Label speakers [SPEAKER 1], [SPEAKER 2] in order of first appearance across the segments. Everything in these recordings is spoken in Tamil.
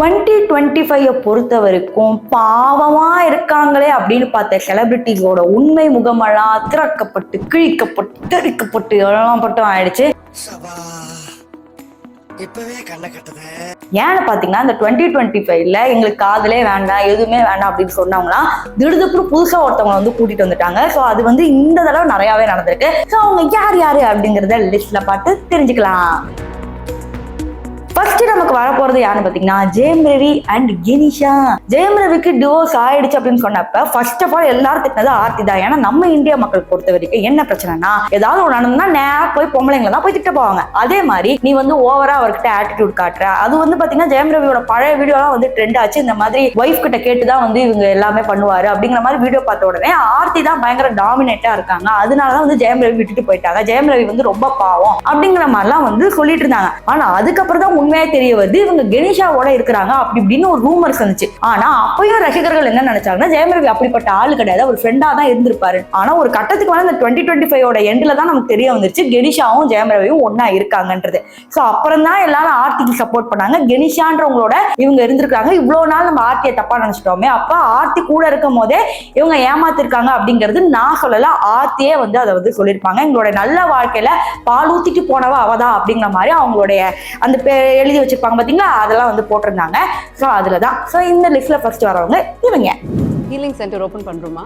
[SPEAKER 1] டுவெண்ட்டி டுவெண்ட்டி ஃபைவ் பொறுத்த வரைக்கும் பாவமா இருக்காங்களே அப்படின்னு பார்த்த செலிபிரிட்டிஸோட உண்மை முகமெல்லாம் திறக்கப்பட்டு கிழிக்கப்பட்டு தெறிக்கப்பட்டு எல்லாம் பட்டும் ஆயிடுச்சு. ஏன்னு பார்த்தீங்கன்னா இந்த டுவெண்ட்டி டுவெண்ட்டி ஃபைவ்ல எங்களுக்கு காதலே வேண்டாம் எதுவுமே வேண்டாம் அப்படின்னு சொன்னவங்களாம் திடுதுப்புறு புதுசாக ஒருத்தவங்க வந்து கூட்டிட்டு வந்துட்டாங்க. ஸோ அது வந்து இந்த தடவை நிறையாவே நடந்திருக்கு. ஸோ அவங்க யார் யார் அப்படிங்கிறத லிஸ்ட்ல பார்த்து தெரிஞ்சுக்கலாம். ஃபர்ஸ்ட் நமக்கு வரப்போறது யாருன்னு பாத்தீங்கன்னா ஜெயம் ரவி அண்ட் கெனிஷா. ஜெயம் ரவிக்கு டிவோர்ஸ் ஆயிடுச்சு அப்படின்னு சொன்னப்ப ஃபர்ஸ்ட் ஆஃப் ஆல் எல்லாரும் திட்டினது ஆர்த்தி தான். ஏன்னா நம்ம இந்தியா மக்கள் பொறுத்த வரைக்கும் என்ன பிரச்சனைனா ஏதாவது ஒரு நடந்தா நேரா போய் பொம்பளைங்களை தான் போய் திட்ட போவாங்க. அதே மாதிரி நீ வந்து ஓவரா அவர்கிட்ட ஆட்டிடியூட் காட்டுற. அது வந்து பாத்தீங்கன்னா ஜெயம் ரவியோட பழைய வீடியோலாம் வந்து ட்ரெண்ட் ஆச்சு. இந்த மாதிரி ஒய்ஃப் கிட்ட கேட்டு தான் வந்து இவங்க எல்லாமே பண்ணுவாரு அப்படிங்கிற மாதிரி வீடியோ பார்த்த உடனே ஆர்த்தி தான் பயங்கர டாமினேட்டா இருக்காங்க. அதனாலதான் வந்து ஜெயம் ரவி விட்டுட்டு போயிட்டாங்க. ஜெயம் ரவி வந்து ரொம்ப பாவம் அப்படிங்கிற மாதிரிலாம் வந்து சொல்லிட்டு இருந்தாங்க. ஆனா அதுக்கப்புறம் தான் உண்மையா தெரிய வருது இவங்க கணேஷாவோட இருக்கிறாங்க அப்படி இப்படின்னு ஒரு ரூமர்ஸ் வந்துச்சு ஆனா அப்பயும் ரசிகர்கள் என்ன நினைச்சாங்கன்னா ஜெயமரவி அப்படிப்பட்ட ஆளு கிடையாது. ஒரு ஃப்ரெண்டா தான் இருந்திருப்பாரு. ஆனா ஒரு கட்டத்துக்கு வந்து இந்த டுவெண்ட்டி டுவெண்ட்டி ஃபைவோட எண்ட்ல தான் நமக்கு தெரிய வந்துருச்சு கெனிஷாவும் ஜெயமரவியும் ஒன்னா இருக்காங்கன்றது. சோ அப்புறம் தான் எல்லாரும் ஆர்த்திக்கு சப்போர்ட் பண்ணாங்க. கெனிஷான்றவங்களோட இவங்க இருந்திருக்காங்க. இவ்வளவு நாள் நம்ம ஆர்த்தியை தப்பா நினைச்சிட்டோமே அப்ப ஆர்த்தி கூட இருக்கும் போதே இவங்க ஏமாத்திருக்காங்க அப்படிங்கிறது நான் சொல்லல. ஆர்த்தியே வந்து அதை வந்து சொல்லியிருப்பாங்க. எங்களோட நல்ல வாழ்க்கையில பால் ஊத்திட்டு போனவா அவதான் அப்படிங்கிற மாதிரி அவங்களுடைய அந்த பே- எழுதி வச்சிருப்பாங்க பாத்தீங்களா? அதெல்லாம் வந்து போட்டிருந்தாங்க. ஸோ அதுல தான் ஸோ இந்த லிஸ்ட்ல ஃபர்ஸ்ட் வரவங்க இவங்க.
[SPEAKER 2] ஹீலிங் சென்டர் ஓப்பன் பண்றோமா?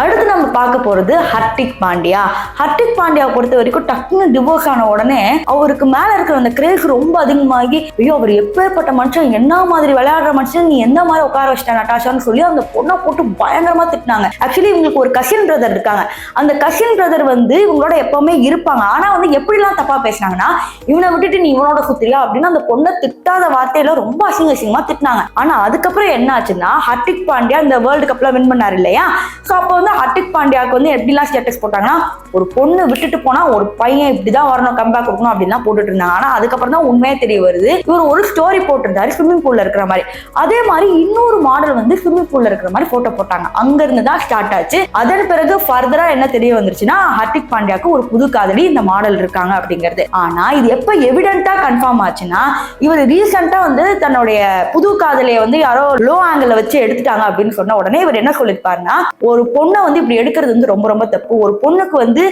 [SPEAKER 1] அடுத்து நம்ம பார்க்க போறது ஹர்திக் பாண்டியா. ஹர்திக் பாண்டியா பொறுத்த வரைக்கும் டக்குன்னு டிவோர்ஸ் ஆன உடனே அவருக்கு மேல இருக்கிற அந்த கிரேஸ் ரொம்ப அதிகமாகி ஐயோ அவர் எப்பேற்பட்ட மனுஷன் என்ன மாதிரி விளையாடுற மனுஷன் நீ எந்த மாதிரி உட்கார வச்சிட்ட நட்டாஷான்னு சொல்லி அந்த பொண்ணை போட்டு பயங்கரமா திட்டினாங்க. ஆக்சுவலி இவங்களுக்கு ஒரு கசின் பிரதர் இருக்காங்க. அந்த கசின் பிரதர் வந்து இவங்களோட எப்பவுமே இருப்பாங்க. ஆனா வந்து எப்படிலாம் தப்பா பேசினாங்கன்னா இவனை விட்டுட்டு நீ இவனோட சுத்திரியா அப்படின்னு அந்த பொண்ணை திட்டாத வார்த்தையில ரொம்ப அசிங்க அசிங்கமா திட்டினாங்க. ஆனா அதுக்கப்புறம் என்ன ஆச்சுன்னா ஹர்திக் பாண்டியா இந்த வேர்ல்டு கப்ல வின் பண்ணாரு இல்லையா? ஸோ அப்போ வந்து பாண்டியாவுக்கு வந்து எப்படிலாம் ஸ்டேட்டஸ் போட்டாங்கன்னா ஒரு பொண்ணு விட்டுட்டு போனா ஒரு பையன் இப்படிதான் வரணும் கம்பேக் கொடுக்கணும் அப்படின்லாம் போட்டுட்டு இருந்தாங்க. ஆனா அதுக்கப்புறம் தான் உண்மையே தெரிய வருது. இவர் ஒரு ஸ்டோரி போட்டிருந்தாரு ஸ்விம்மிங் பூல்ல இருக்கிற மாதிரி. அதே மாதிரி இன்னொரு மாடல் வந்து ஸ்விம்மிங் பூல்ல இருக்கிற மாதிரி போட்டோ போட்டாங்க. அங்க இருந்து தான் ஸ்டார்ட் ஆச்சு. அதன் பிறகு ஃபர்தரா என்ன தெரிய வந்துருச்சுன்னா ஹர்திக் பாண்டியாக்கு ஒரு புது காதலி இந்த மாடல் இருக்காங்க அப்படிங்கிறது. ஆனா இது எப்ப எவிடென்ட்டா கன்ஃபார்ம் ஆச்சுன்னா இவர் ரீசெண்டா வந்து தன்னுடைய புது காதலியை வந்து யாரோ லோ ஆங்கிள் வச்சு எடுத்துட்டாங்க அப்படின்னு சொன்ன உடனே இவர் என்ன சொல்லியிருப்பாருன்னா ஒரு பொண்ணை வந்து இப்படி எடுக்கிறது வந்து ரொம்ப ரொம்ப தப்பு. ஒரு பொண்ணுக்கு வந்து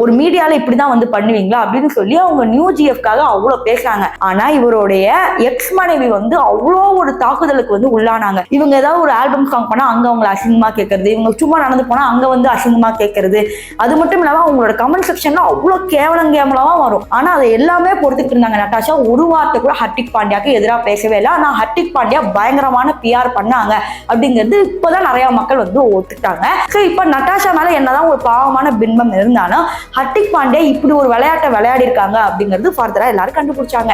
[SPEAKER 1] ஒரு மீடியால இப்படிதான் வந்து பண்ணுவீங்களா அப்படின்னு சொல்லி அவங்க நியூ ஜிஎஃப்காக அவ்வளோ பேசுறாங்க. ஆனா இவருடைய எக்ஸ் மனைவி வந்து அவ்வளோ ஒரு தாக்குதலுக்கு வந்து உள்ளானாங்க. இவங்க ஏதாவது ஒரு ஆல்பம் சாங் பண்ணா அங்க அவங்கள அசிங்கமா கேட்கறது இவங்க சும்மா நடந்து போனா அங்க வந்து அசிங்கமா கேட்கறது அது மட்டும் இல்லாம அவங்களோட கமெண்ட் செக்ஷன்ல அவ்வளோ கேவலம் கேவலமா வரும். ஆனா அதை எல்லாமே பொறுத்துக்கிட்டு இருந்தாங்க நட்டாஷா. ஒரு வார்த்தை கூட ஹர்திக் பாண்டியாக்கு எதிராக பேசவே இல்லை. ஆனா ஹர்திக் பாண்டியா பயங்கரமான பிஆர் பண்ணாங்க அப்படிங்கிறது இப்போதான் நிறைய மக்கள் வந்து ஒத்துக்கிட்டாங்க. ஸோ இப்போ நட்டாஷா மேல என்னதான் ஒரு பாவமான பின்பம் இருந்தாலும் ஹர்திக் பாண்டே இப்படி ஒரு விளையாட்டை விளையாடி இருக்காங்க அப்படிங்கிறது ஃபர்தரா எல்லாரும் கண்டுபிடிச்சாங்க.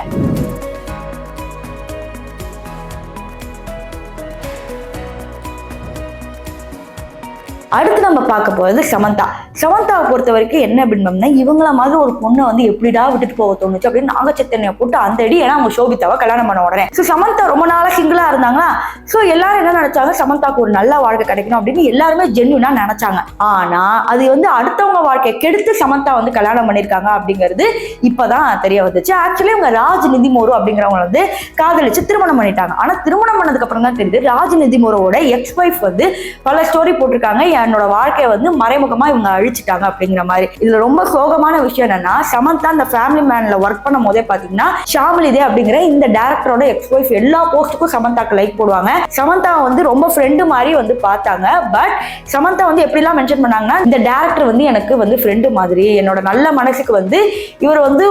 [SPEAKER 1] அடுத்து நம்ம பார்க்க போறது சமந்தா. சமந்தாவை பொறுத்த வரைக்கும் என்ன பின்பம்னா இவங்கள மாதிரி ஒரு பொண்ணை வந்து எப்படிடா விட்டுட்டு போக தோணுச்சு அப்படின்னு நாகச்சத்தனையை போட்டு அந்த அடி ஏன்னா அவங்க சோபிதாவை கல்யாணம் பண்ண உடனே. ஸோ சமந்தா ரொம்ப நாளா சிங்கிளா இருந்தாங்களா? ஸோ எல்லாரும் என்ன நினைச்சாங்க? சமந்தாக்கு ஒரு நல்ல வாழ்க்கை கிடைக்கணும் அப்படின்னு எல்லாருமே ஜென்யூனா நினைச்சாங்க. ஆனா அது வந்து அடுத்தவங்க வாழ்க்கையை கெடுத்து சமந்தா வந்து கல்யாணம் பண்ணியிருக்காங்க அப்படிங்கிறது இப்பதான் தெரிய வந்துச்சு. ஆக்சுவலி இவங்க ராஜ் நிதிமோரு அப்படிங்கிறவங்க வந்து காதலிச்சு திருமணம் பண்ணிட்டாங்க. ஆனா திருமணம் பண்ணதுக்கு அப்புறம் தான் தெரியுது ராஜ் நிதிமோரோட எக்ஸ் ஒய்ஃப் வந்து பல ஸ்டோரி போட்டிருக்காங்க. என்னோட வாழ்க்கையை வந்து மறைமுகமா இவங்க அழிச்சிட்டாங்க அப்படிங்கிற மாதிரி. இதுல ரொம்ப சோகமான விஷயம் என்னன்னா சமந்தா அந்த ஃபேமிலி மேன்ல ஒர்க் பண்ணும் போதே பாத்தீங்கன்னா ஷாமிலிதே அப்படிங்கிற இந்த டேரக்டரோட எக்ஸ் ஒய்ஃப் எல்லா போஸ்ட்டுக்கும் சமந்தாக்கு லைக் போடுவாங்க. சமந்தா வந்து ரொம்ப ஃப்ரெண்டு மாதிரி வந்து பார்த்தாங்க. பட் சமந்தா வந்து எப்படிலாம் மென்ஷன் பண்ணாங்கன்னா இந்த டேரக்டர் வந்து எனக்கு வந்து ஃப்ரெண்டு மாதிரி என்னோட நல்ல மனசுக்கு வந்து இவர் வந்து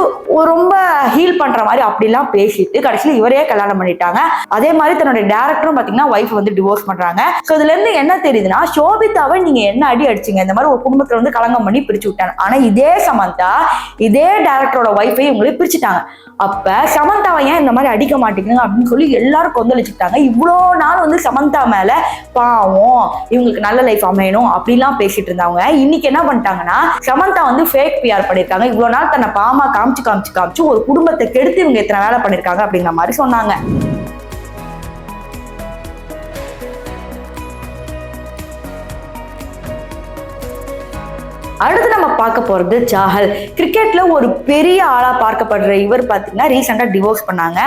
[SPEAKER 1] ரொம்ப ஹீல் பண்ற மாதிரி அப்படிலாம் பேசிட்டு கடைசியில் இவரே கல்யாணம் பண்ணிட்டாங்க. அதே மாதிரி தன்னுடைய டேரக்டரும் பாத்தீங்கன்னா ஒய்ஃப் வந்து டிவோர்ஸ் பண்றாங்க. ஸோ இதுல இருந்து என்ன தெரியுதுன்னா சோபிதாவை நீங்க என்ன அடி அடிச்சீங்க? இந்த மாதிரி ஒரு குடும்பத்தில் வந்து கலங்கம் பண்ணி பிரிச்சு விட்டாங்க. ஆனா இதே சமந்தா இதே டேரக்டரோட ஒய்ஃபை இவங்களே பிரிச்சுட்டாங்க. அப்ப சமந்தாவை ஏன் இந்த மாதிரி அடிக்க மாட்டேங்குங்க அப்படின்னு சொல்லி எல்லாரும் கொந்தளிச்சுட்டாங்க இவ்வளோ நாள் வந்து சமந்தா மேல பாவம் இவங்களுக்கு நல்ல லைஃப் அமையணும் அப்படிலாம் பேசிட்டு இருந்தவங்க. இன்னைக்கு என்ன பண்ணிட்டாங்கன்னா சமந்தா வந்து ஃபேக் பிஆர் பண்ணியிருக்காங்க இவ்வளோ நாள் தன்னை பாமா காமிச்சு காமிச்சு காமிச்சு ஒரு குடும்பத்தை கெடுத்து இவங்க இத்தனை வேலை பண்ணிருக்காங்க அப்படிங்கிற மாதிரி சொன்னாங்க. அடுத்து நம்ம பார்க்க போறது ஜாகல். கிரிக்கெட்ல ஒரு பெரிய ஆளா பார்க்கப்படுற இவர் பாத்தீங்கன்னா ரீசெண்டா டிவோர்ஸ் பண்ணாங்க.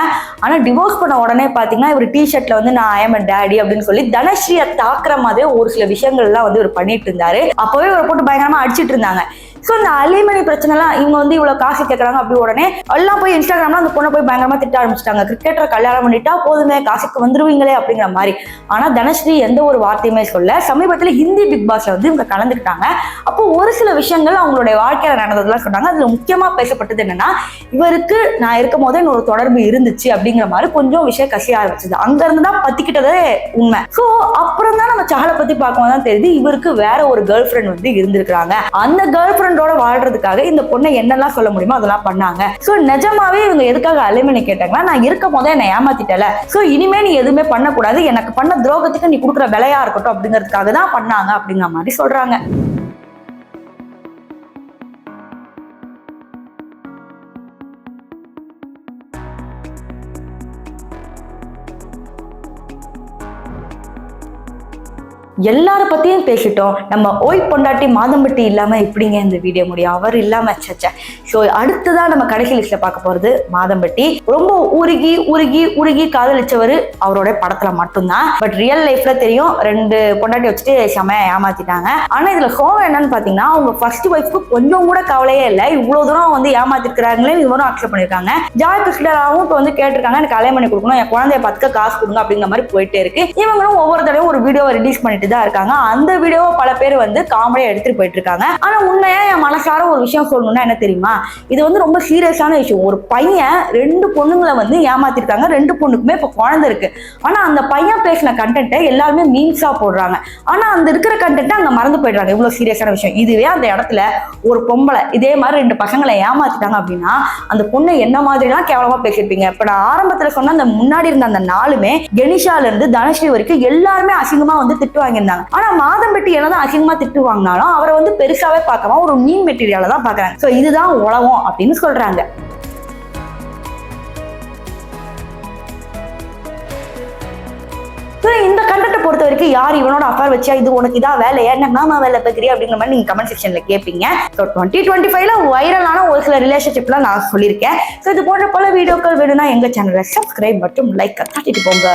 [SPEAKER 1] ஆனா டிவோர்ஸ் பண்ண உடனே பாத்தீங்கன்னா இவர் டிஷர்ட்ல வந்து நான் ஐஎம் டேடி அப்படின்னு சொல்லி தனஸ்ரீயை தாக்குற மாதிரி ஒரு சில விஷயங்கள்லாம் வந்து இவர் பண்ணிட்டு இருந்தாரு. அப்பவே இவரை போட்டு பயங்கரமா அடிச்சிட்டு இருந்தாங்க. ஸோ இந்த அலிமணி பிரச்சனைலாம் இவங்க வந்து இவ்வளோ காசு கேட்குறாங்க அப்படி உடனே எல்லாம் போய் இன்ஸ்டாகிராம்ல அந்த பொண்ணை போய் பயங்கரமாக திட்ட ஆரம்பிச்சிட்டாங்க. கிரிக்கெட்டரை கல்யாணம் பண்ணிட்டா போதுமே காசுக்கு வந்துருவீங்களே அப்படிங்கிற மாதிரி. ஆனால் தனஸ்ரீ எந்த ஒரு வார்த்தையுமே சொல்ல சமீபத்தில் ஹிந்தி பிக் பாஸ்ல வந்து இவங்க கலந்துக்கிட்டாங்க. அப்போ ஒரு சில விஷயங்கள் அவங்களுடைய வாழ்க்கையில் நடந்ததெல்லாம் சொன்னாங்க. அதில் முக்கியமாக பேசப்பட்டது என்னன்னா இவருக்கு நான் இருக்கும் போதே ஒரு தொடர்பு இருந்துச்சு அப்படிங்கிற மாதிரி கொஞ்சம் விஷயம் கசிய ஆரம்பிச்சது. அங்கேருந்து தான் பத்திக்கிட்டதே உண்மை. ஸோ அப்புறம் தான் நம்ம சகலை பற்றி பார்க்கும்போது தான் தெரியுது இவருக்கு வேற ஒரு கேர்ள் ஃப்ரெண்ட் வந்து இருந்திருக்கிறாங்க. அந்த கேர்ள் ஃப்ரெண்ட் ஃப்ரெண்டோட வாழ்றதுக்காக இந்த பொண்ணை என்னெல்லாம் சொல்ல முடியுமோ அதெல்லாம் பண்ணாங்க. ஸோ நிஜமாவே இவங்க எதுக்காக அலுமினி கேட்டாங்கன்னா நான் இருக்கும் போதே என்னை ஏமாத்திட்டல. ஸோ இனிமே நீ எதுவுமே பண்ணக்கூடாது. எனக்கு பண்ண துரோகத்துக்கு நீ கொடுக்குற விலையா இருக்கட்டும் அப்படிங்கிறதுக்காக தான் பண்ணாங்க அப்படிங்கிற மாதிரி சொல்றாங்க. எல்லாரை பத்தியும் பேசிட்டோம். நம்ம ஓய் பொண்டாட்டி மாதம்பட்டி இல்லாம எப்படிங்க இந்த வீடியோ முடியும்? அவர் இல்லாம சச்ச ஸோ அடுத்ததான் நம்ம கடைசி லிஸ்ட்ல பார்க்க போறது மாதம்பட்டி. ரொம்ப உருகி உருகி உருகி காதலிச்சவர் அவரோட படத்துல மட்டும்தான். பட் ரியல் லைஃப்ல தெரியும் ரெண்டு பொண்டாட்டி வச்சுட்டு செமையா ஏமாத்திட்டாங்க. ஆனா இதுல சோகம் என்னன்னு பாத்தீங்கன்னா அவங்க ஃபர்ஸ்ட் ஒய்ஃப்க்கு கொஞ்சம் கூட கவலையே இல்லை. இவ்வளவு தூரம் வந்து ஏமாத்திருக்கிறாங்களே இவரும் அக்செப்ட் பண்ணிருக்காங்க. ஜாய் கிருஷ்ணராவும் இப்போ வந்து கேட்டிருக்காங்க எனக்கு கல்யாணம் பண்ணி கொடுக்கணும் என் குழந்தைய பார்த்துக்க காசு கொடுங்க அப்படிங்கிற மாதிரி போயிட்டே இருக்கு. இவங்களும் ஒவ்வொரு தடவையும் ஒரு வீடியோவை ரிலீஸ் பண்ணிட்டு தான் இருக்காங்க. அந்த வீடியோவை பல பேர் வந்து காமெடியா எடுத்துட்டு போயிட்டு இருக்காங்க ஆனா உண்மையா என் மனசார ஒரு விஷயம் சொல்லணும்னா என்ன தெரியுமா? இது வந்து ரொம்ப சீரியஸான விஷயம். ஒரு பையன் ரெண்டு பொண்ணுங்களை வந்து ஏமாத்திருக்காங்க. ரெண்டு பொண்ணுக்குமே இப்போ குழந்தை இருக்கு. ஆனா அந்த பையன் பேசின கண்டென்ட்டை எல்லாருமே மீன்ஸா போடுறாங்க. ஆனா அந்த இருக்கிற கண்டென்ட்டை அங்க மறந்து போயிடுறாங்க. இவ்வளவு சீரியஸான விஷயம். இதுவே அந்த இடத்துல ஒரு பொம்பளை இதே மாதிரி ரெண்டு பசங்களை ஏமாத்திட்டாங்க அப்படின்னா அந்த பொண்ணை என்ன மாதிரிலாம் கேவலமா பேசியிருப்பீங்க. இப்ப நான் ஆரம்பத்துல சொன்ன அந்த முன்னாடி இருந்த அந்த நாளுமே கெனிஷால இருந்து தனஸ்ரீ வரைக்கும் எல்லாருமே அசிங்கமா வந்து திட்டு வாங்கியிருந்தாங்க. ஆனா மாதம்பட்டி என்னதான் அதிகமா திட்டு வாங்கினாலும் அவரை வந்து பெருசாவே பார்க்காம ஒரு மீன் மெட்டீரியலை தான் பாக்குறாங்க சோ இதுதான் உலகம் அப்படின்னு சொல்றாங்க. இந்த கண்டென்ட்டை பொறுத்த வரைக்கும் யார் இவனோட அஃபேர் வச்சா இது உனக்கு இதா வேலையா? என்ன மாமா வேலை பார்க்குறியா? அப்படிங்கிற மாதிரி நீங்க கமெண்ட் செக்ஷன்ல கேட்பீங்க ஸோ டுவெண்ட்டி டுவெண்ட்டி ஃபைவ்ல வைரலான ஒரு சில ரிலேஷன்ஷிப்லாம் நான் சொல்லியிருக்கேன். ஸோ இது போன்ற பல வீடியோக்கள் வேணும்னா எங்க சேனலை சப்ஸ்கிரைப் மற்றும் லைக் தட்டிட்டு போங்க.